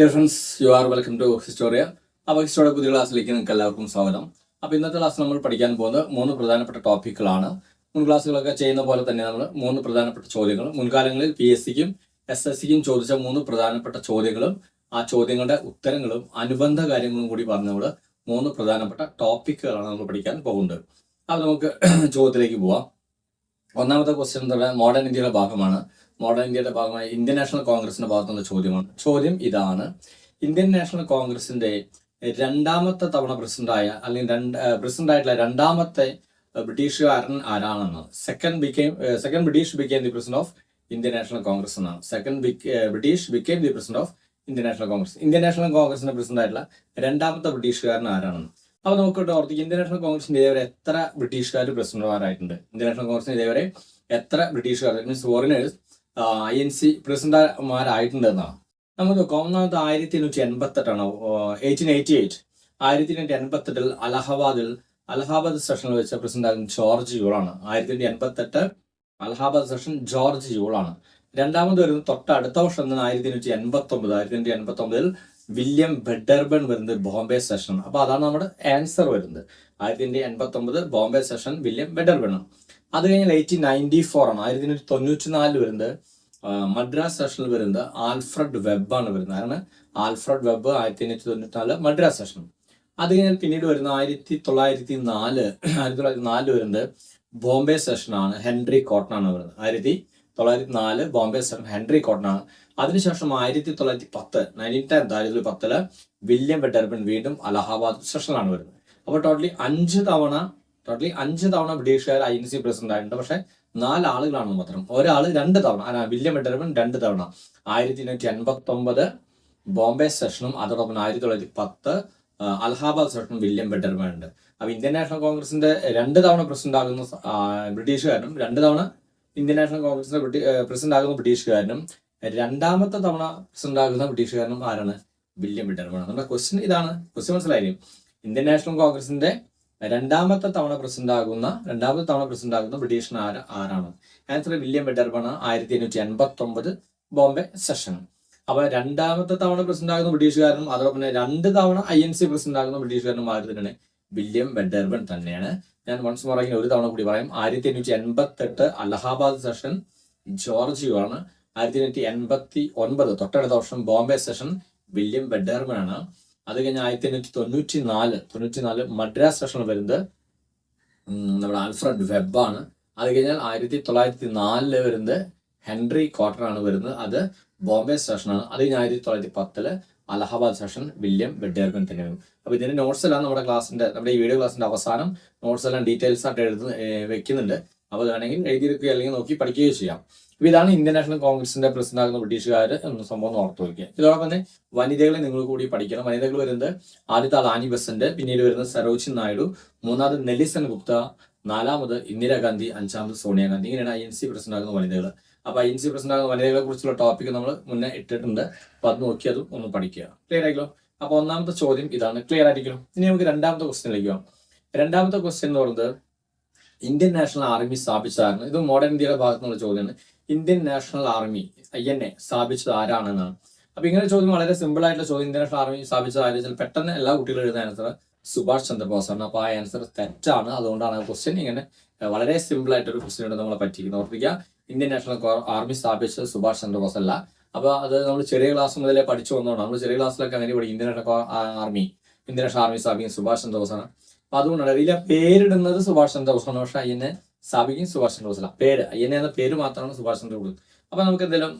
Dear friends you are welcome to Historia അപ്പോൾ Historia പുതിയ ക്ലാസ്സിലേക്ക് നിങ്ങൾക്ക് എല്ലാവർക്കും സ്വാഗതം. അപ്പോൾ ഇന്നത്തെ ക്ലാസ് നമ്മൾ പഠിക്കാൻ പോകുന്നത് മൂന്ന് പ്രധാനപ്പെട്ട ടോപ്പിക്കുകളാണ് മുൻ ക്ലാസ്സുകളൊക്കെ ചെയ്യുന്ന പോലെ തന്നെ നമ്മൾ മൂന്ന് പ്രധാനപ്പെട്ട ചോദ്യങ്ങൾ മുൻകാലങ്ങളിൽ പി എസ് സിക്കും എസ് എസ് സിക്കും ചോദിച്ച മൂന്ന് പ്രധാനപ്പെട്ട ചോദ്യങ്ങളും ആ ചോദ്യങ്ങളുടെ ഉത്തരങ്ങളും അനുബന്ധ കാര്യങ്ങളും കൂടി പറഞ്ഞ നമ്മൾ മൂന്ന് പ്രധാനപ്പെട്ട ടോപ്പിക്കുകളാണ് നമ്മൾ പഠിക്കാൻ പോകുന്നത്. അപ്പോൾ നമുക്ക് ചോദ്യത്തിലേക്ക് പോവാം. ഒന്നാമത്തെ ക്വസ്റ്റ്യൻ എന്താ പറയുക മോഡേൺ ഇന്ത്യയുടെ ഭാഗമാണ്. മോഡേൺ ഇന്ത്യയുടെ ഭാഗമായി ഇന്ത്യൻ നാഷണൽ കോൺഗ്രസിന്റെ ഭാഗത്തുനിന്ന് ചോദ്യമാണ്. ചോദ്യം ഇതാണ്. ഇന്ത്യൻ നാഷണൽ കോൺഗ്രസിന്റെ രണ്ടാമത്തെ തവണ പ്രസിഡന്റായ അല്ലെങ്കിൽ രണ്ട് പ്രസിഡന്റ് ആയിട്ടുള്ള രണ്ടാമത്തെ ബ്രിട്ടീഷുകാരൻ ആരാണെന്ന്. Second became second British became the president of Indian National Congress എന്നാണ്. Second British became the president of Indian National Congress Indian National കോൺഗ്രസിന്റെ പ്രസിഡന്റ് ആയിട്ടുള്ള രണ്ടാമത്തെ ബ്രിട്ടീഷുകാരൻ ആരാണെന്ന്. അപ്പൊ നമുക്ക് ഓർത്തിക്ക് ഇന്ത്യൻ നാഷണൽ കോൺഗ്രസിന്റെ ഇതേവരെ എത്ര ബ്രിട്ടീഷുകാർ പ്രസിഡന്റുമാരായിട്ടുണ്ട് ഇന്ത്യൻ നാഷണൽ കോൺഗ്രസിന്റെ ഇതേവരെ എത്ര ബ്രിട്ടീഷുകാർ means foreigners I N C പ്രസിഡന്റുമാരായിട്ടുണ്ടെന്നാണ് നമുക്ക് കോമനാഥ് ആയിരത്തി എണ്ണൂറ്റി എൺപത്തി എട്ടാണ് എയ്റ്റീൻ എയ്റ്റി എയ്റ്റ് ആയിരത്തി എണ്ണൂറ്റി എൺപത്തി എട്ടിൽ അലഹബാദിൽ അലഹാബാദ് സെഷനിൽ വെച്ച പ്രസിഡന്റ് ജോർജ് യൂളാണ് ആയിരത്തി എണ്ണൂറ്റി എൺപത്തി എട്ട് അലഹാബാദ് സെഷൻ ജോർജ് യൂളാണ് രണ്ടാമത് വരുന്നത് തൊട്ട് അടുത്ത വർഷം തന്നെ ആയിരത്തി എണ്ണൂറ്റി എൺപത്തി ഒമ്പത് ആയിരത്തി എണ്ണൂറ്റി എൺപത്തി ഒമ്പതിൽ വില്യം ബെഡർബൺ വരുന്നത് ബോംബെ സെഷൻ അപ്പൊ അതാണ് നമ്മുടെ ആൻസർ വരുന്നത്. ആയിരത്തി എണ്ണൂറ്റി എൺപത്തി ഒമ്പത് ബോംബെ സെഷൻ വില്യം ബെഡർബൺ അത് കഴിഞ്ഞ് എയ്റ്റീൻ നയന്റി ഫോർ ആണ്. ആയിരത്തി എണ്ണൂറ്റി തൊണ്ണൂറ്റി നാലിൽ വരുന്നത് മദ്രാസ് സെഷനിൽ വരുന്നത് ആൽഫ്രഡ് വെബ് ആണ് വരുന്നത്. കാരണം ആൽഫ്രഡ് വെബ് ആയിരത്തി എണ്ണൂറ്റി തൊണ്ണൂറ്റി നാല് മദ്രാസ് സെഷൻ അത് കഴിഞ്ഞാൽ പിന്നീട് വരുന്ന ആയിരത്തി തൊള്ളായിരത്തി നാല് ആയിരത്തി തൊള്ളായിരത്തി നാല് വരുന്നത് ബോംബെ സെഷനാണ് ഹെൻറി കോട്ടൺ ആണ് വരുന്നത്. ആയിരത്തി തൊള്ളായിരത്തി നാല് ബോംബെ സെഷൻ ഹെൻറി കോട്ടൺ ആണ്. അതിനുശേഷം ആയിരത്തി തൊള്ളായിരത്തി പത്ത് നയന്റീൻ ടെൻത്ത് ആയിരത്തി തൊള്ളായിരത്തി പത്തിൽ വില്യം ബെഡർബൻ വീണ്ടും അലഹാബാദ് സെഷനിലാണ് വരുന്നത്. അപ്പോൾ ടോട്ടലി അഞ്ച് തവണ ടോട്ടലി അഞ്ച് തവണ ബ്രിട്ടീഷുകാർ ഐ എൻ സി പ്രസിഡന്റ് ആയിട്ടുണ്ട് പക്ഷെ നാല് ആളുകളാണ് മാത്രം. ഒരാൾ രണ്ട് തവണ. വില്യം എഡർമൻ രണ്ട് തവണ. ആയിരത്തി എണ്ണൂറ്റി എൺപത്തി ഒമ്പത് ബോംബെ സെഷനും അതോടൊപ്പം ആയിരത്തി തൊള്ളായിരത്തി പത്ത് അലഹാബാദ് സെഷനും വില്യം ബെഡർമൻ ഉണ്ട് അപ്പൊ ഇന്ത്യൻ നാഷണൽ കോൺഗ്രസിന്റെ രണ്ട് തവണ പ്രസിഡന്റ് ആകുന്ന ബ്രിട്ടീഷുകാരനും രണ്ട് തവണ ഇന്ത്യൻ നാഷണൽ കോൺഗ്രസിന്റെ പ്രസിഡന്റ് ആകുന്ന ബ്രിട്ടീഷുകാരനും രണ്ടാമത്തെ തവണ പ്രസിഡന്റ് ആകുന്ന ബ്രിട്ടീഷുകാരനും ആരാണ്? വില്യം ബെഡർമൻ നമ്മുടെ ക്വസ്റ്റ്യൻ ഇതാണ്. ക്വസ്റ്റ്യൻ മനസ്സിലായി ഇന്ത്യൻ നാഷണൽ കോൺഗ്രസിന്റെ രണ്ടാമത്തെ തവണ പ്രസിഡന്റ് ആകുന്ന രണ്ടാമത്തെ തവണ പ്രസിഡന്റ് ആകുന്ന ബ്രിട്ടീഷ് ആര- ആരാണ്? ആൻസർ വില്യം ബെഡർബൺ ആയിരത്തി എണ്ണൂറ്റി എൺപത്തി ഒമ്പത് ബോംബെ സെഷൻ അപ്പൊ രണ്ടാമത്തെ തവണ പ്രസിഡന്റ് ആകുന്ന ബ്രിട്ടീഷുകാരനും അതോടൊപ്പം രണ്ട് തവണ ഐ എൻ സി പ്രസിഡന്റ് ആകുന്ന ബ്രിട്ടീഷുകാരനും ആര് വില്യം ബെഡർബൺ തന്നെയാണ്. ഞാൻ വൺസ് മോർ ഒരു തവണ കൂടി പറയാം. ആയിരത്തി എണ്ണൂറ്റി എൺപത്തി എട്ട് അലഹാബാദ് സെഷൻ ജോർജിയോ ആണ്. ആയിരത്തി എണ്ണൂറ്റി എൺപത്തി ഒൻപത് തൊട്ടടുത്ത വർഷം ബോംബെ സെഷൻ വില്യം ബെഡർബൺ ആണ്. അത് കഴിഞ്ഞ് ആയിരത്തി എണ്ണൂറ്റി തൊണ്ണൂറ്റി നാല് തൊണ്ണൂറ്റി നാല് മദ്രാസ് സെഷൻ വരുന്നത് നമ്മുടെ ആൽഫ്രഡ് വെബാണ് അത് കഴിഞ്ഞാൽ ആയിരത്തി തൊള്ളായിരത്തി നാലിൽ വരുന്നത് ഹെൻറി കോട്ടർ ആണ് വരുന്നത്. അത് ബോംബെ സെഷനാണ് അത് കഴിഞ്ഞ് ആയിരത്തി തൊള്ളായിരത്തി പത്തിൽ അലഹബാദ് സെഷൻ വില്യം ബെഡേർബൻ തന്നെയാണ് അപ്പൊ ഇതിന്റെ നോട്ട്സ് എല്ലാം നമ്മുടെ ക്ലാസ്സിന്റെ നമ്മുടെ ഈ വീഡിയോ ക്ലാസ്സിന്റെ അവസാനം നോട്ട്സ് എല്ലാം ഡീറ്റെയിൽസ് ആയിട്ട് എഴുതുന്ന വെക്കുന്നുണ്ട്. അപ്പോൾ വേണമെങ്കിൽ എഴുതിയെടുക്കുക അല്ലെങ്കിൽ നോക്കി പഠിക്കുകയോ ചെയ്യാം. ഇതാണ് ഇന്ത്യൻ നാഷണൽ കോൺഗ്രസിന്റെ പ്രസിഡന്റ് ആകുന്ന ബ്രിട്ടീഷുകാർ എന്ന സംഭവം ഓർത്തു വയ്ക്കുക ഇതോടൊപ്പം തന്നെ വനിതകളെ നിങ്ങൾ കൂടി പഠിക്കണം. വനിതകൾ വരുന്നത് ആദ്യത്തെ ആൾ ആനി ബസന്റ് പിന്നീട് വരുന്നത് സരോജിനി നായിഡു മൂന്നാമത് നെല്ലിസൺ ഗുപ്ത നാലാമത് ഇന്ദിരാഗാന്ധി അഞ്ചാമത് സോണിയാഗാന്ധി ഇങ്ങനെയാണ് ഐ എൻ സി ആകുന്ന വനിതകൾ അപ്പൊ ഐ എൻ സി പ്രസിഡന്റ് ആകുന്ന വനിതകളെ കുറിച്ചുള്ള ടോപ്പിക് നമ്മൾ മുന്നേ ഇട്ടിട്ടുണ്ട്. അപ്പൊ അത് നോക്കി അതും ഒന്ന് പഠിക്കുക. ക്ലിയർ ആയിക്കോ? അപ്പൊ ഒന്നാമത്തെ ചോദ്യം ഇതാണ്. ക്ലിയർ ആയിരിക്കും ഇനി നമുക്ക് രണ്ടാമത്തെ ക്വസ്റ്റ്യനിലേക്ക് പോകാം. രണ്ടാമത്തെ ക്വസ്റ്റ്യൻ എന്ന് പറയുന്നത് ഇന്ത്യൻ നാഷണൽ ആർമി സ്ഥാപിച്ചതായിരുന്നു. ഇത് മോഡേൺ ഇന്ത്യയുടെ ഭാഗത്തുനിന്നുള്ള ചോദ്യമാണ്. Indian National Army I N A സ്ഥാപിച്ചത് ആരാണെന്നാണ് അപ്പൊ ഇങ്ങനെ ചോദ്യം വളരെ സിമ്പിൾ ആയിട്ടുള്ള ചോദ്യം. ഇന്ത്യൻ നാഷണൽ ആർമി സ്ഥാപിച്ചത് ചില പെട്ടെന്ന് എല്ലാ കുട്ടികളും എഴുതുന്ന ആൻസർ സുഭാഷ് ചന്ദ്രബോസ് ആണ്. അപ്പൊ ആ ആൻസർ തെറ്റാണ്. അതുകൊണ്ടാണ് ആ ക്വസ്റ്റ്യൻ ഇങ്ങനെ വളരെ സിമ്പിൾ ആയിട്ട് ഒരു ക്വസ്റ്റ്യൻ നമ്മളെ പറ്റിക്കുന്നത് ഓർപ്പിക്കുക ഇന്ത്യൻ നാഷണൽ ആർമി സ്ഥാപിച്ചത് സുഭാഷ് ചന്ദ്രബോസ് അല്ല. അപ്പൊ അത് നമ്മൾ ചെറിയ ക്ലാസ് മുതലേ പഠിച്ചു വന്നതാണ് നമ്മൾ ചെറിയ ക്ലാസ്സിലൊക്കെ അങ്ങനെ പഠിക്കും. Indian National Army Indian National Army സ്ഥാപിക്കുന്നത് സുഭാഷ് ചന്ദ്രബോസ് ആണ് അപ്പൊ അതുകൊണ്ടാണ് ഇതിലെ പേരിടുന്നത് സുഭാഷ് ചന്ദ്രബോസ് ആണ് പക്ഷെ അയ്യനെ സ്ഥാപിക്കും സുഭാഷ് ചന്ദ്രബോസ് അല്ല പേര് എൻ എന്ന പേര് മാത്രമാണ് സുഭാഷ് ചന്ദ്രബോസ്. അപ്പൊ നമുക്ക് എന്തെങ്കിലും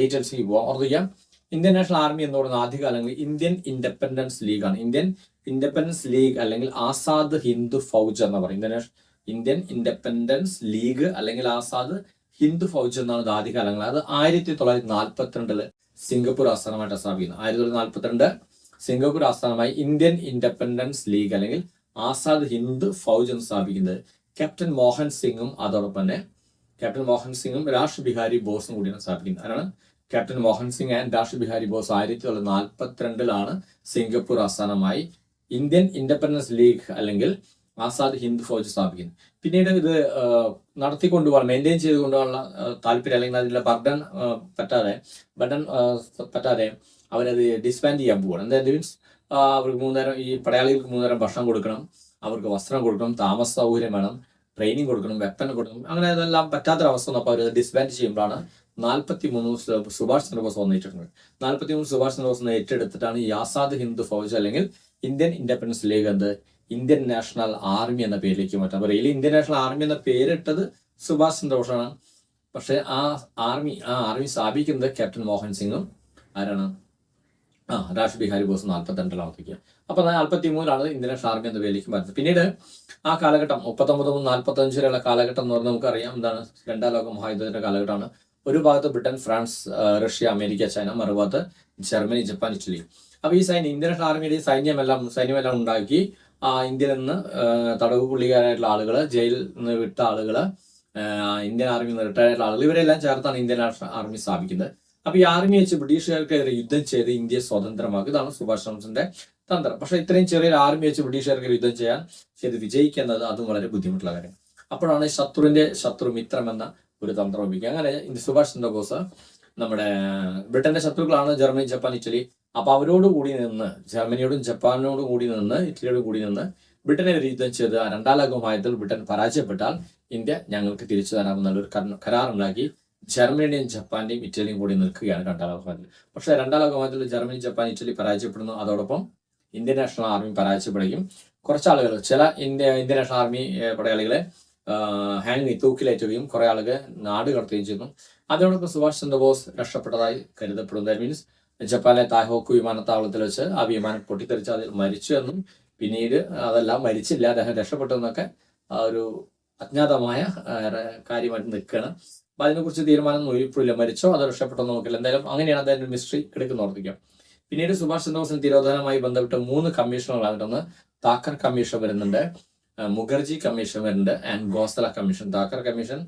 ഡീറ്റെയിൽസ് പോവാം. ഓർമ്മിക്കാം ഇന്ത്യൻ നാഷണൽ ആർമി എന്ന് പറയുന്ന ആദ്യകാലങ്ങളിൽ ഇന്ത്യൻ ഇൻഡിപെൻഡൻസ് ലീഗ് ആണ്. ഇന്ത്യൻ ഇൻഡിപെൻഡൻസ് ലീഗ് അല്ലെങ്കിൽ ആസാദ് ഹിന്ദു ഫൗജ് എന്ന് പറയും ഇന്ത്യൻ ഇന്ത്യൻ ഇൻഡിപെൻഡൻസ് ലീഗ് അല്ലെങ്കിൽ ആസാദ് ഹിന്ദു ഫൗജ് എന്നാണ് ഇത് ആദ്യകാലങ്ങൾ അത് ആയിരത്തി തൊള്ളായിരത്തി നാൽപ്പത്തിരണ്ടിൽ സിംഗപ്പൂർ ആസ്ഥാനമായിട്ട് സ്ഥാപിക്കുന്നത് ആയിരത്തി തൊള്ളായിരത്തി നാൽപ്പത്തിരണ്ട് സിംഗപ്പൂർ ആസ്ഥാനമായി ഇന്ത്യൻ ഇൻഡിപെൻഡൻസ് ലീഗ് അല്ലെങ്കിൽ ആസാദ് ഹിന്ദു ഫൗജ് എന്ന് സ്ഥാപിക്കുന്നത്. ക്യാപ്റ്റൻ മോഹൻ സിംഗും അതോടൊപ്പം തന്നെ ക്യാപ്റ്റൻ മോഹൻ സിംഗും രാഷ് ബിഹാരി ബോസും കൂടിയാണ് സ്ഥാപിക്കുന്നത്. ആരാണ് ക്യാപ്റ്റൻ മോഹൻ സിംഗ് ആൻഡ് രാഷ് ബിഹാരി ബോസ് ആയിരത്തി തൊള്ളായിരത്തി നാൽപ്പത്തിരണ്ടിലാണ് സിംഗപ്പൂർ ആസ്ഥാനമായി ഇന്ത്യൻ ഇൻഡിപെൻഡൻസ് ലീഗ് അല്ലെങ്കിൽ ആസാദ് ഹിന്ദ് ഫൗജ് സ്ഥാപിക്കുന്നത്. പിന്നീട് ഇത് നടത്തിക്കൊണ്ടു നടത്തിക്കൊണ്ടുപോകാൻ മെയിന്റെയിൻ ചെയ്തുകൊണ്ടുള്ള താല്പര്യം അല്ലെങ്കിൽ അതിന്റെ ബർഡൻ പറ്റാതെ ബർഡൻ പറ്റാതെ അവരത് ഡിസ്ബാൻഡ് ചെയ്യാൻ പോവുകയാണ് എന്തായാലും മീൻസ് അവർക്ക് മൂന്നേരം ഈ പടയാളികൾക്ക് മൂന്നേരം ഭക്ഷണം കൊടുക്കണം. അവർക്ക് വസ്ത്രം കൊടുക്കണം താമസ സൗകര്യം വേണം ട്രെയിനിങ് കൊടുക്കണം വെപ്പൻ കൊടുക്കണം അങ്ങനെ അതെല്ലാം പറ്റാത്തൊരവസ്ഥ വന്നപ്പോൾ അവർ ഡിസ്ബാൻഡ് ചെയ്യുമ്പോഴാണ് നാൽപ്പത്തി മൂന്ന് സുഭാഷ് ചന്ദ്രബോസ് വന്നിട്ടുണ്ട് നാൽപ്പത്തി മൂന്ന് സുഭാഷ് ചന്ദ്രബോസ് ഏറ്റെടുത്തിട്ടാണ് ഈ ആസാദ് ഹിന്ദു ഫൗജ് അല്ലെങ്കിൽ ഇന്ത്യൻ ഇൻഡിപെൻഡൻസ് ലീഗ് എന്ത് ഇന്ത്യൻ നാഷണൽ ആർമി എന്ന പേരിലേക്ക് മാറ്റാം. അപ്പോൾ ഇന്ത്യൻ നാഷണൽ ആർമി എന്ന പേരിട്ടത് സുഭാഷ് ചന്ദ്രബോസാണ്. പക്ഷേ ആ ആർമി ആ ആർമി സ്ഥാപിക്കുന്നത് ക്യാപ്റ്റൻ മോഹൻ സിംഗും ആരാണ്? ആ രാഷ് ബിഹാരി ബോസ് നാൽപ്പത്തിരണ്ടിലാവർത്തിക്കുക അപ്പൊ നാൽപ്പത്തി മൂന്നിലാണ് നാഷണൽ ആർമി എന്ന പേരിലേക്ക് വരുന്നത്. പിന്നീട് ആ കാലഘട്ടം മുപ്പത്തൊമ്പത് മുതൽ നാൽപ്പത്തി അഞ്ച് വരെയുള്ള കാലഘട്ടം എന്ന് പറഞ്ഞാൽ നമുക്കറിയാം എന്താണ് രണ്ടാം ലോക മഹായുദ്ധത്തിന്റെ കാലഘട്ടമാണ്. ഒരു ഭാഗത്ത് Britain France Russia America China മറുഭാഗത്ത് ജർമ്മനി ജപ്പാൻ ഇറ്റലി. അപ്പൊ ഈ സൈന്യം ഇന്ത്യൻ ആർമിയുടെ സൈന്യമെല്ലാം സൈന്യമെല്ലാം ഉണ്ടാക്കി ആ ഇന്ത്യയിൽ നിന്ന് തടവ് പുള്ളിക്കാരായിട്ടുള്ള ആളുകൾ ജയിലിൽ നിന്ന് വിട്ട ആളുകൾ ഇന്ത്യൻ ആർമിയിൽ നിന്ന് റിട്ടയർഡ് ആയിട്ടുള്ള ആളുകൾ ഇവരെല്ലാം ചേർത്താണ് ഇന്ത്യൻ ആർമി സ്ഥാപിക്കുന്നത്. അപ്പൊ ഈ ആർമി വെച്ച് ബ്രിട്ടീഷുകാർക്കെതിരെ യുദ്ധം ചെയ്ത് ഇന്ത്യയെ സ്വതന്ത്രമാക്കുക ഇതാണ് സുഭാഷ് ചന്ദ്രന്റെ തന്ത്രം. പക്ഷെ ഇത്രയും ചെറിയൊരു ആർമി വെച്ച് ബ്രിട്ടീഷുകാർക്ക് യുദ്ധം ചെയ്യാൻ ചെയ്ത് വിജയിക്കുന്നത് അതും വളരെ ബുദ്ധിമുട്ടുള്ള കാര്യം. അപ്പോഴാണ് ശത്രുവിന്റെ ശത്രു മിത്രം എന്ന ഒരു തന്ത്രം ഉപയോഗിക്കുക. അങ്ങനെ സുഭാഷ് ചന്ദ്രബോസ് നമ്മുടെ ബ്രിട്ടന്റെ ശത്രുക്കളാണ് ജർമ്മനി ജപ്പാൻ ഇറ്റലി. അപ്പൊ അവരോട് കൂടി നിന്ന് ജർമ്മനിയോടും ജപ്പാനോടും കൂടി നിന്ന് ഇറ്റലിയോടും കൂടി നിന്ന് ബ്രിട്ടനെ ഒരു യുദ്ധം ചെയ്ത് രണ്ടാം ലോകമായതിൽ ബ്രിട്ടൻ പരാജയപ്പെട്ടാൽ ഇന്ത്യ ഞങ്ങൾക്ക് തിരിച്ചു തരാമെന്നുള്ള ഒരു കരാർ- കരാറുണ്ടാക്കി ജർമ്മനിയുടെയും ജപ്പാന്റെയും ഇറ്റലിയും കൂടി നിൽക്കുകയാണ് രണ്ടാം ലോകമായതിൽ പക്ഷേ രണ്ടാം ലോകമായതിൽ ജർമ്മനി ജപ്പാൻ ഇറ്റലി പരാജയപ്പെടുന്നു. അതോടൊപ്പം ഇന്ത്യൻ നാഷണൽ ആർമി പരാജയപ്പെടുകയും കുറച്ചാളുകൾ ചില ഇന്ത്യ ഇന്ത്യൻ നാഷണൽ ആർമി പടയാളികളെ ഹാങ് തൂക്കിലേറ്റുകയും കുറെ ആളുകൾ നാട് കടത്തുകയും ചെയ്യുന്നു. അതോടൊപ്പം സുഭാഷ് ചന്ദ്രബോസ് രക്ഷപ്പെട്ടതായി കരുതപ്പെടുന്നു. മീൻസ് ജപ്പാനിലെ താഹോക്ക് വിമാനത്താവളത്തിൽ വെച്ച് ആ വിമാനം പൊട്ടിത്തെറിച്ച് അതിൽ മരിച്ചു എന്നും പിന്നീട് അതെല്ലാം മരിച്ചില്ല അദ്ദേഹം രക്ഷപ്പെട്ടു എന്നൊക്കെ ഒരു അജ്ഞാതമായ കാര്യമായിട്ട് നിൽക്കുകയാണ്. അപ്പൊ അതിനെക്കുറിച്ച് തീരുമാനം ഒരിപ്പോഴില്ല മരിച്ചോ അതോ രക്ഷപ്പെട്ടോ നോക്കില്ല. എന്തായാലും അങ്ങനെയാണ് അദ്ദേഹം മിസ്റ്ററി കിടക്കുന്ന ഓർത്തിക്കാം പിന്നീട് സുഭാഷ് ചന്ദ്രബോസിന് തിരോധനവുമായി ബന്ധപ്പെട്ട് മൂന്ന് കമ്മീഷണറുകളാണ് ഒന്ന് താക്കർ കമ്മീഷൻ വരുന്നുണ്ട്. മുഖർജി കമ്മീഷൻ വരുന്നുണ്ട്. And Khosla commission. Thakkar commission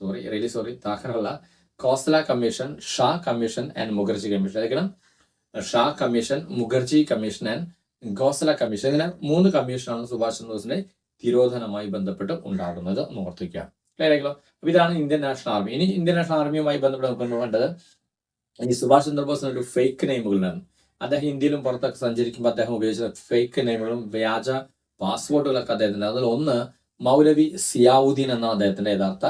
sorry really sorry Thakkar അല്ല Khosla commission Shah commission and Mukherjee commission. അതായത് Shah commission Mukherjee commission and Khosla commission. ഇങ്ങനെ മൂന്ന് കമ്മീഷനാണ് സുഭാഷ് ചന്ദ്രബോസിന്റെ തിരോധനവുമായി ബന്ധപ്പെട്ട് ഉണ്ടാകുന്നത് എന്ന് ഓർത്തിക്കുക ക്ലിയർ ആയിക്കോ അപ്പൊ ഇതാണ് ഇന്ത്യൻ നാഷണൽ ആർമി. ഇനി ഇന്ത്യൻ നാഷണൽ ആർമിയുമായി ബന്ധപ്പെട്ട് നമുക്ക് വേണ്ടത് ഈ സുഭാഷ് ചന്ദ്രബോസ് ഒരു ഫേക്ക് നെയിമുകളാണ് അദ്ദേഹം ഇന്ത്യയിലും പുറത്തൊക്കെ സഞ്ചരിക്കുമ്പോൾ അദ്ദേഹം ഉപയോഗിച്ച ഫേക്ക് നെയിമുകളും വ്യാജ പാസ്പോർട്ടുകളൊക്കെ അദ്ദേഹത്തിന്റെ അതിൽ ഒന്ന് മൗലവി സിയാവുദ്ദീൻ എന്ന അദ്ദേഹത്തിന്റെ യഥാർത്ഥ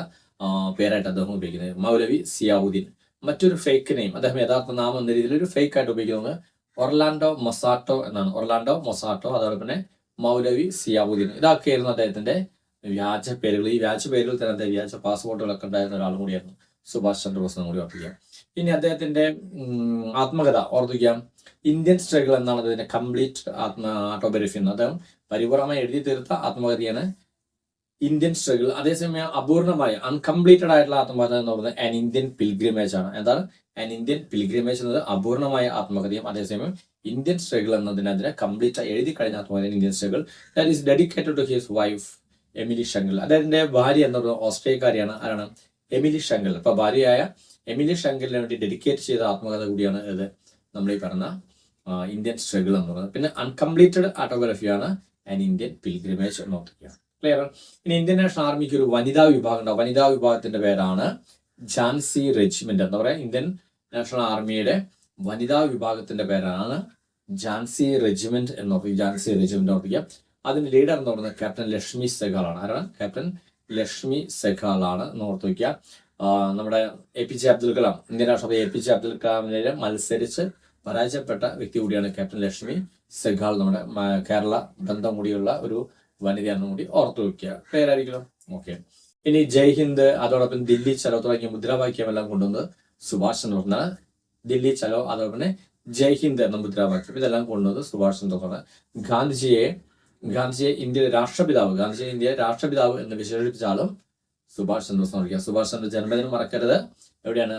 പേരായിട്ട് അദ്ദേഹം ഉപയോഗിക്കുന്നത്. മൗലവി സിയാവുദ്ദീൻ. മറ്റൊരു ഫേക്ക് നെയിം അദ്ദേഹം യഥാർത്ഥ നാമം എന്ന രീതിയിൽ ഒരു ഫേക്ക് ആയിട്ട് ഉപയോഗിക്കുന്നത് ഒർലാൻഡോ മൊസാട്ടോ എന്നാണ്. ഒർലാൻഡോ മൊസാട്ടോ അതോടൊപ്പം തന്നെ മൗലവി സിയാവുദ്ദീൻ. ഇതൊക്കെയായിരുന്നു അദ്ദേഹത്തിന്റെ വ്യാജ പേരുകൾ ഈ വ്യാജ പേരുകൾ തന്നെ വ്യാജ പാസ്പോർട്ടുകളൊക്കെ ഉണ്ടായിരുന്ന ഒരാളും കൂടിയായിരുന്നു സുഭാഷ് ചന്ദ്രബോസ് എന്നും കൂടി ഓർപ്പിക്കാം ഇനി അദ്ദേഹത്തിന്റെ ആത്മകഥ ഓർത്തിക്കാം ഇന്ത്യൻ സ്ട്രഗിൾ എന്നാണ് അദ്ദേഹത്തിന്റെ കംപ്ലീറ്റ് ആത്മ ഓട്ടോബയോഗ്രഫി എന്ന്. അദ്ദേഹം പരിപൂർണമായി എഴുതി തീർത്ത ആത്മകഥയാണ് ഇന്ത്യൻ സ്ട്രഗിൾ അതേസമയം അപൂർണമായ അൺകംപ്ലീറ്റഡ് ആയിട്ടുള്ള ആത്മകഥ എന്ന് പറയുന്നത് ആൻ ഇന്ത്യൻ പിൽഗ്രിമേജ് ആണ്. എന്താണ്? ആൻ ഇന്ത്യൻ പിൽഗ്രിമേജ് എന്നത് അപൂർണമായ ആത്മകഥയും അതേസമയം ഇന്ത്യൻ സ്ട്രഗിൾ എന്നതിനെതിരെ കംപ്ലീറ്റ് എഴുതി കഴിഞ്ഞ ആത്മകഥ Indian struggle that is dedicated to his wife Emily Schenkl അദ്ദേഹത്തിന്റെ ഭാര്യ എന്ന് പറയുന്നത് ഓസ്ട്രേലിയക്കാരിയാണ്. ആരാണ്? എമിലി ഷങ്കൽ അപ്പൊ ഭാര്യയായ എമിലി ഷങ്കലിന് വേണ്ടി ഡെഡിക്കേറ്റ് ചെയ്ത ആത്മകഥ കൂടിയാണ് ഇത്. നമ്മൾ ഈ പറഞ്ഞ ഇന്ത്യൻ സ്ട്രഗിൾ എന്ന് പറയുന്നത്. പിന്നെ അൺകംപ്ലീറ്റഡ് ആട്ടോഗ്രഫിയാണ് ആൻ ഇന്ത്യൻ പിൽഗ്രിമേജ് എന്ന് ക്ലിയർ ഇനി ഇന്ത്യൻ നാഷണൽ ആർമിക്ക് ഒരു വനിതാ വിഭാഗം ഉണ്ടാവും. വനിതാ വിഭാഗത്തിന്റെ പേരാണ് ജാൻസി റെജിമെന്റ് എന്താ പറയാ. ഇന്ത്യൻ നാഷണൽ ആർമിയുടെ വനിതാ വിഭാഗത്തിന്റെ പേരാണ് ജാൻസി റെജിമെന്റ് എന്ന് ഓർക്കുക ജാൻസി റെജിമെന്റ് ഓർക്കുക അതിന്റെ ലീഡർ എന്ന് പറയുന്നത് ക്യാപ്റ്റൻ ലക്ഷ്മി സെഖാളാണ് ആരാണ്? ക്യാപ്റ്റൻ ലക്ഷ്മി സെഖാളാണ് എന്ന് ഓർത്ത് വയ്ക്കുക. നമ്മുടെ A P J Abdul Kalam Indian രാഷ്ട്രപതി എ പി ജെ അബ്ദുൽ കലാമിനെ മത്സരിച്ച് പരാജയപ്പെട്ട വ്യക്തി കൂടിയാണ് ക്യാപ്റ്റൻ ലക്ഷ്മി സെഖാൾ നമ്മുടെ കേരള ബന്ധം കൂടിയുള്ള ഒരു വനിതയാണെന്നും കൂടി ഓർത്തു വെക്കുക പേരായിരിക്കണം ഓക്കെ. ഇനി ജയ് ഹിന്ദ് അതോടൊപ്പം ദില്ലി ചലോ തുടങ്ങിയ മുദ്രാവാക്യം എല്ലാം കൊണ്ടുവന്നത് സുഭാഷ് ചന്ദ്ര ബോസാണ് ദില്ലി ചലോ അതോടൊപ്പം ജയ് ഹിന്ദ് എന്ന മുദ്രാവാക്യം. ഇതെല്ലാം കൊണ്ടുവന്നത് സുഭാഷ് ചന്ദ്ര ബോസാണ് ഗാന്ധിജിയെ ഗാന്ധിജിയെ ഇന്ത്യയുടെ രാഷ്ട്രപിതാവ് ഗാന്ധിജിയെ ഇന്ത്യയെ രാഷ്ട്രപിതാവ് എന്ന് വിശേഷിപ്പിച്ച ആളും സുഭാഷ് ചന്ദ്രബോസ് ഓർക്കുക സുഭാഷ് ചന്ദ്ര ജന്മദിനം മറക്കരുത്. എവിടെയാണ്?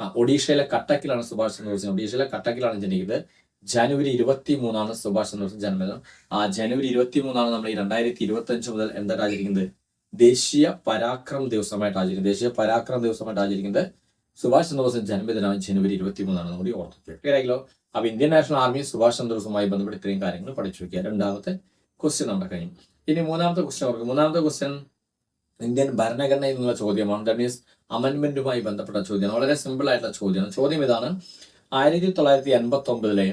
ആ ഒഡീഷയിലെ കട്ടക്കിലാണ് സുഭാഷ് ചന്ദ്രബോസ് ഒഡീഷയിലെ കട്ടക്കിലാണ് ജനിക്കുന്നത്. ജനുവരി ഇരുപത്തി മൂന്നാണ് സുഭാഷ് ചന്ദ്രബോസ് ജന്മദിനം. ആ ജനുവരി ഇരുപത്തി മൂന്നാണ് നമ്മൾ ഈ രണ്ടായിരത്തി ഇരുപത്തി അഞ്ച് മുതൽ എന്തായിട്ട് ആചരിക്കുന്നത് ദേശീയ പരാക്രം ദിവസമായിട്ട് ആചരിക്കുന്നത്. ദേശീയ പരാക്രം ദിവസമായിട്ട് ആചരിക്കുന്നത് സുഭാഷ് ചന്ദ്രബോസ് ജന്മദിനമാണ് ജനുവരി ഇരുപത്തി മൂന്നാണ് കൂടി ഓർത്തിക്കുക ക്ലിയർ ആയില്ലോ അപ്പൊ ഇന്ത്യൻ നാഷണൽ ആർമി സുഭാഷ് ചന്ദ്രബോസുമായി ബന്ധപ്പെട്ട് ഇത്രയും കാര്യങ്ങൾ പഠിച്ചു വെക്കുക. രണ്ടാമത്തെ ക്വസ്റ്റ്യൻ നമ്മുടെ കഴിഞ്ഞു ഇനി മൂന്നാമത്തെ ക്വസ്റ്റ്യൻ ഓർക്കുക മൂന്നാമത്തെ ക്വസ്റ്റ്യൻ ഇന്ത്യൻ ഭരണഘടനയിൽ നിന്നുള്ള ചോദ്യമാണ്. ദാറ്റ് മീൻസ് അമെൻമെന്റുമായി ബന്ധപ്പെട്ട ചോദ്യമാണ്. വളരെ സിമ്പിൾ ആയിട്ടുള്ള ചോദ്യമാണ്. ചോദ്യം ഇതാണ്. ആയിരത്തി തൊള്ളായിരത്തി എൺപത്തി ഒമ്പതിലെ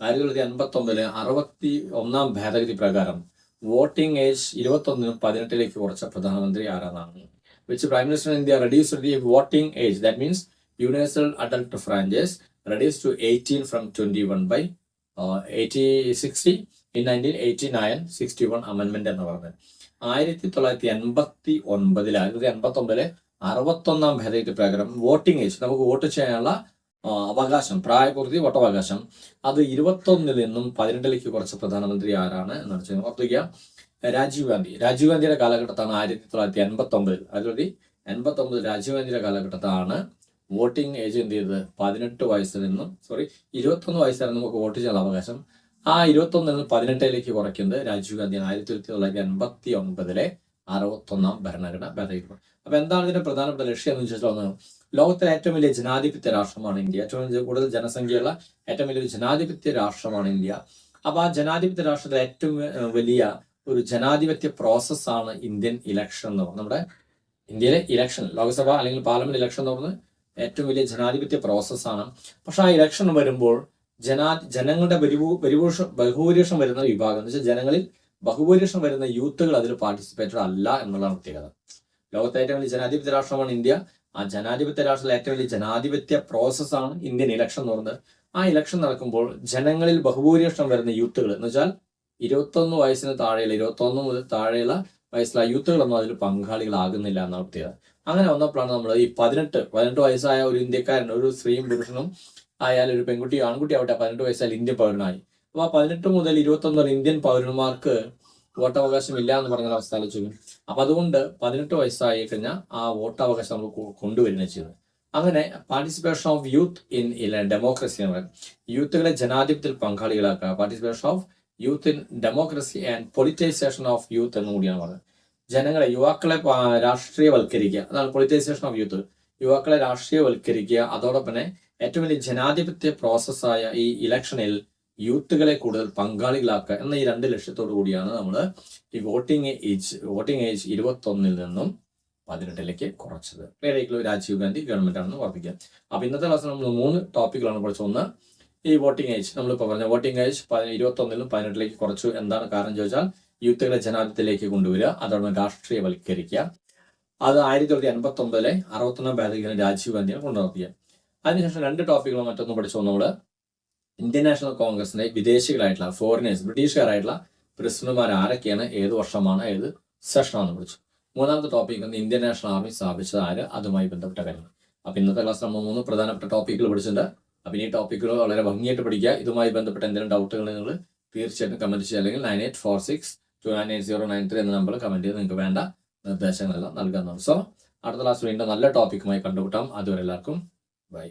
ആയിരത്തി തൊള്ളായിരത്തി എൺപത്തി ഒമ്പതിലെ അറുപത്തി ഒന്നാം ഭേദഗതി പ്രകാരം വോട്ടിംഗ് ഏജ് ഇരുപത്തി ഒന്നിനും പതിനെട്ടിലേക്ക് കുറച്ച പ്രധാനമന്ത്രി ആരാണ് which prime minister India reduce the voting age that means universal adult franchise reduce to eighteen from twenty one by eighty sixty in nineteen eighty nine sixty one അമെൻമെന്റ് എന്ന് പറഞ്ഞത് ആയിരത്തി തൊള്ളായിരത്തി എൺപത്തി ഒൻപതിൽ ആയിരത്തി എൺപത്തി ഒമ്പതിലെ അറുപത്തൊന്നാം ഭേദഗതി പ്രകാരം വോട്ടിംഗ് ഏജ് നമുക്ക് വോട്ട് ചെയ്യാനുള്ള അവകാശം പ്രായപൂർത്തി വോട്ടവകാശം അത് ഇരുപത്തൊന്നിൽ നിന്നും പതിനെട്ടിലേക്ക് കുറച്ച പ്രധാനമന്ത്രി ആരാണ് എന്നാണ് വെച്ചാൽ ഓർത്തുക രാജീവ് ഗാന്ധി. രാജീവ് ഗാന്ധിയുടെ കാലഘട്ടത്താണ് ആയിരത്തി തൊള്ളായിരത്തി എൺപത്തി ഒമ്പതിൽ അതിലൂടെ എൺപത്തി ഒമ്പതിൽ രാജീവ് ഗാന്ധിയുടെ കാലഘട്ടത്താണ് വോട്ടിംഗ് ഏജ് എന്ത് ചെയ്തത്? പതിനെട്ട് വയസ്സിൽ നിന്നും സോറി ഇരുപത്തൊന്ന് വയസ്സായിരുന്നു നമുക്ക് വോട്ട് ചെയ്യാനുള്ള അവകാശം ആ ഇരുപത്തൊന്നിൽ നിന്ന് പതിനെട്ടിലേക്ക് കുറയ്ക്കുന്നത് രാജീവ് ഗാന്ധിയാണ്. ആയിരത്തി തൊള്ളായിരത്തി എൺപത്തി ഒൻപതിലെ അറുപത്തൊന്നാം ഭരണഘടന ഭേദഗതി അപ്പൊ എന്താണ് ഇതിന്റെ പ്രധാനപ്പെട്ട ലക്ഷ്യം എന്ന് വെച്ചാൽ ഒന്ന് ലോകത്തിലെ ഏറ്റവും വലിയ ജനാധിപത്യ രാഷ്ട്രമാണ് ഇന്ത്യ. ഏറ്റവും കൂടുതൽ ജനസംഖ്യയുള്ള ഏറ്റവും വലിയൊരു ജനാധിപത്യ രാഷ്ട്രമാണ് ഇന്ത്യ. അപ്പൊ ആ ജനാധിപത്യ രാഷ്ട്രത്തിലെ ഏറ്റവും വലിയ ഒരു ജനാധിപത്യ പ്രോസസ്സാണ് ഇന്ത്യൻ ഇലക്ഷൻ എന്ന് പറയുന്നത്. നമ്മുടെ ഇന്ത്യയിലെ ഇലക്ഷൻ ലോക്സഭ അല്ലെങ്കിൽ പാർലമെന്റ് ഇലക്ഷൻ എന്ന് പറയുന്നത് ഏറ്റവും വലിയ ജനാധിപത്യ പ്രോസസ്സാണ്. പക്ഷെ ആ ഇലക്ഷൻ വരുമ്പോൾ ജനാ ജനങ്ങളുടെ ബഹുഭൂ ബഹുഭൂഷ- ബഹുഭൂരിപക്ഷം വരുന്ന വിഭാഗം. എന്ന് വെച്ചാൽ ജനങ്ങളിൽ ബഹുഭൂരിപക്ഷം വരുന്ന യൂത്തുകൾ അതിൽ പാർട്ടിസിപ്പേറ്റഡ് അല്ല എന്നുള്ളതാണ് പ്രത്യേകത. ലോകത്തെ ഏറ്റവും വലിയ ജനാധിപത്യ രാഷ്ട്രമാണ് ഇന്ത്യ. ആ ജനാധിപത്യ രാഷ്ട്രത്തിലെ ഏറ്റവും വലിയ ജനാധിപത്യ പ്രോസസ്സാണ് ഇന്ത്യൻ ഇലക്ഷൻ എന്ന് പറയുന്നത്. ആ ഇലക്ഷൻ നടക്കുമ്പോൾ ജനങ്ങളിൽ ബഹുഭൂരിപക്ഷം വരുന്ന യൂത്തുകൾ എന്ന് വെച്ചാൽ ഇരുപത്തൊന്ന് വയസ്സിന് താഴെയുള്ള ഇരുപത്തൊന്ന് മുതൽ താഴെയുള്ള വയസ്സിലുള്ള യൂത്തുകളൊന്നും അതിൽ പങ്കാളികളാകുന്നില്ല എന്നാണ് പ്രത്യേകത. അങ്ങനെ വന്നപ്പോഴാണ് നമ്മൾ ഈ പതിനെട്ട് പതിനെട്ട് വയസ്സായ ഒരു ഇന്ത്യക്കാരൻ ഒരു സ്ത്രീയും പുരുഷനും ആയാലും ഒരു പെൺകുട്ടി ആൺകുട്ടി ആവട്ടെ പതിനെട്ട് വയസ്സായാൽ ഇന്ത്യൻ പൗരനായി. അപ്പൊ ആ പതിനെട്ട് മുതൽ ഇരുപത്തൊന്ന് വരെ ഇന്ത്യൻ പൗരന്മാർക്ക് വോട്ടവകാശം ഇല്ല എന്ന് പറഞ്ഞ അവസ്ഥ ആലോചിക്കും അപ്പൊ അതുകൊണ്ട് പതിനെട്ട് വയസ്സായി കഴിഞ്ഞാൽ ആ വോട്ടവകാശം നമുക്ക് കൊണ്ടുവരുന്നത് ചെയ്തത് അങ്ങനെ participation of youth in democracy എന്ന് പറയും. യൂത്തുകളെ ജനാധിപത്യത്തിൽ പങ്കാളികളാക്കുക. Participation of youth in democracy and politicisation of youth എന്ന് കൂടിയാണ് പറഞ്ഞത്. ജനങ്ങളെ യുവാക്കളെ രാഷ്ട്രീയവൽക്കരിക്കുക. അതാണ് പൊളിറ്റൈസേഷൻ ഓഫ് യൂത്ത് യുവാക്കളെ രാഷ്ട്രീയവൽക്കരിക്കുക. അതോടൊപ്പം തന്നെ ഏറ്റവും വലിയ ജനാധിപത്യ പ്രോസസ്സായ ഈ ഇലക്ഷനിൽ യൂത്തുകളെ കൂടുതൽ പങ്കാളികളാക്കുക എന്ന ഈ രണ്ട് ലക്ഷ്യത്തോടു കൂടിയാണ് നമ്മൾ ഈ വോട്ടിംഗ് ഏജ് വോട്ടിംഗ് ഏജ് ഇരുപത്തൊന്നിൽ നിന്നും പതിനെട്ടിലേക്ക് കുറച്ചത്. പേരേക്കുള്ള രാജീവ് ഗാന്ധി ഗവൺമെന്റ് ആണെന്ന് ഓർപ്പിക്കുക അപ്പൊ ഇന്നത്തെ ക്ലാസ്സിൽ നമ്മൾ മൂന്ന് ടോപ്പിക്കുകളാണ് പഠിച്ചത്. ഒന്ന് ഈ വോട്ടിംഗ് ഏജ് നമ്മളിപ്പോൾ പറഞ്ഞ വോട്ടിംഗ് ഏജ് ഇരുപത്തൊന്നിലും പതിനെട്ടിലേക്ക് കുറച്ചു. എന്താണ് കാരണം ചോദിച്ചാൽ യൂത്തുകളെ ജനാധിപത്യത്തിലേക്ക് കൊണ്ടുവരിക അതോടൊപ്പം രാഷ്ട്രീയവൽക്കരിക്കുക. അത് ആയിരത്തി തൊള്ളായിരത്തി എൺപത്തി ഒമ്പതിലെ അറുപത്തൊന്നാം ഭേദഗതി രാജീവ് ഗാന്ധിയാണ് കൊണ്ടുനടത്തിയത്. അതിനുശേഷം രണ്ട് ടോപ്പിക്കുകൾ മറ്റൊന്ന് പഠിച്ചു നമ്മൾ ഇന്ത്യൻ നാഷണൽ കോൺഗ്രസിന്റെ വിദേശികളായിട്ടുള്ള ഫോറിനേഴ്സ് ബ്രിട്ടീഷുകാരായിട്ടുള്ള പ്രസിഡന്റുമാർ ആരൊക്കെയാണ് ഏത് വർഷമാണ് ഏത് സെഷനാണെന്ന് പഠിച്ചു. മൂന്നാമത്തെ ടോപ്പിക് ഇന്ത്യൻ നാഷണൽ ആർമി സ്ഥാപിച്ചത് ആര്? അതുമായി ബന്ധപ്പെട്ട കാര്യങ്ങൾ. അപ്പൊ ഇന്നത്തെ ക്ലാസ് നമ്മൾ മൂന്ന് പ്രധാനപ്പെട്ട ടോപ്പിക്കുകൾ പഠിച്ചിട്ടുണ്ട്. അപ്പൊ ഈ ടോപ്പിക്കുകൾ വളരെ ഭംഗിയായിട്ട് പഠിക്കുക. ഇതുമായി ബന്ധപ്പെട്ട എന്തെങ്കിലും ഡൗട്ടുകൾ നിങ്ങൾ തീർച്ചയായിട്ടും കമന്റ് ചെയ്യുക. അല്ലെങ്കിൽ nine eight four six two nine eight zero nine three എന്ന നമ്പർ കമന്റ് ചെയ്ത് നിങ്ങൾക്ക് വേണ്ട നിർദ്ദേശങ്ങളെല്ലാം നൽകാവുന്നതാണ്. സോ അടുത്ത ക്ലാസ് വീണ്ടും നല്ല ടോപ്പിക്കുമായി കണ്ടുമുട്ടാം. അതുവരെ എല്ലാവർക്കും ബൈ